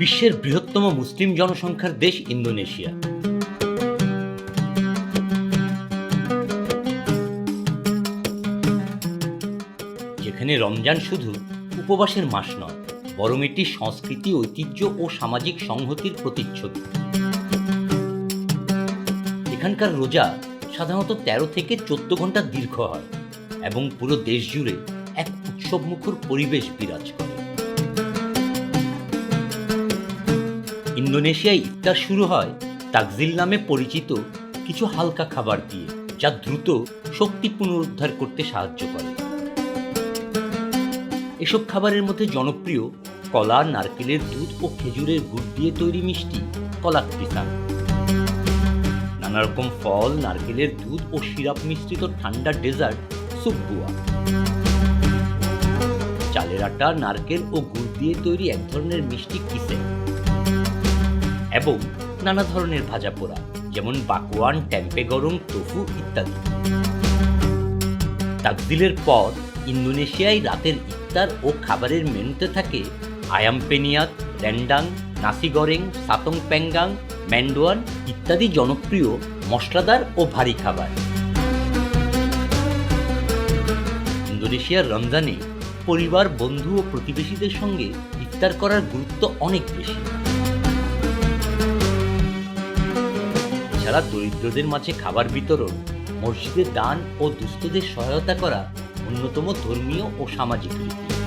বিশ্বের বৃহত্তম মুসলিম জনসংখ্যার দেশ ইন্দোনেশিয়া। যেখানে রমজান শুধু উপবাসের মাস নয়, বরং এটি সংস্কৃতি, ঐতিহ্য ও সামাজিক সংহতির প্রতিচ্ছবি। এখানকার রোজা সাধারণত তেরো থেকে চোদ্দ ঘণ্টা দীর্ঘ হয় এবং পুরো দেশ জুড়ে এক উৎসবমুখর পরিবেশ বিরাজ করে। ইন্দোনেশিয়ায় ইফতার শুরু হয় তাকজিল নামে পরিচিত কিছু হালকা খাবার দিয়ে, যা দ্রুত শক্তি পুনরুদ্ধার করতে সাহায্য করে। এসব খাবারের মধ্যে জনপ্রিয় কলা, নারকেলের দুধ ও খেজুরের গুড় দিয়ে তৈরি মিষ্টি কলা কৃষাণ নানা রকম ফল, নারকেলের দুধ ও সিরাপ মিশ্রিত ঠান্ডা ডেজার্ট সুপবুয়া চালের আটা, নারকেল ও গুড় দিয়ে তৈরি এক ধরনের মিষ্টি কিসে এবং নানা ধরনের ভাজা পোড়া, যেমন বাকুয়ান ট্যাম্পে গরম, tofu ইত্যাদি। তাকদিলের পর ইন্দোনেশিয়ায় রাতের ইফতার ও খাবারের মেনুতে থাকে আয়াম পেনিয়াত র্যান্ডাং, নাসি গরেং, সাতং প্যাঙ্গাং ম্যান্ডোয়ান ইত্যাদি জনপ্রিয়, মশলাদার ও ভারী খাবার। ইন্দোনেশিয়ার রমজানে পরিবার, বন্ধু ও প্রতিবেশীদের সঙ্গে ইফতার করার গুরুত্ব অনেক বেশি। এছাড়া দরিদ্রদের মাঝে খাবার বিতরণ মসজিদে দান ও দুস্থদের সহায়তা করা অন্যতম ধর্মীয় ও সামাজিক রীতি।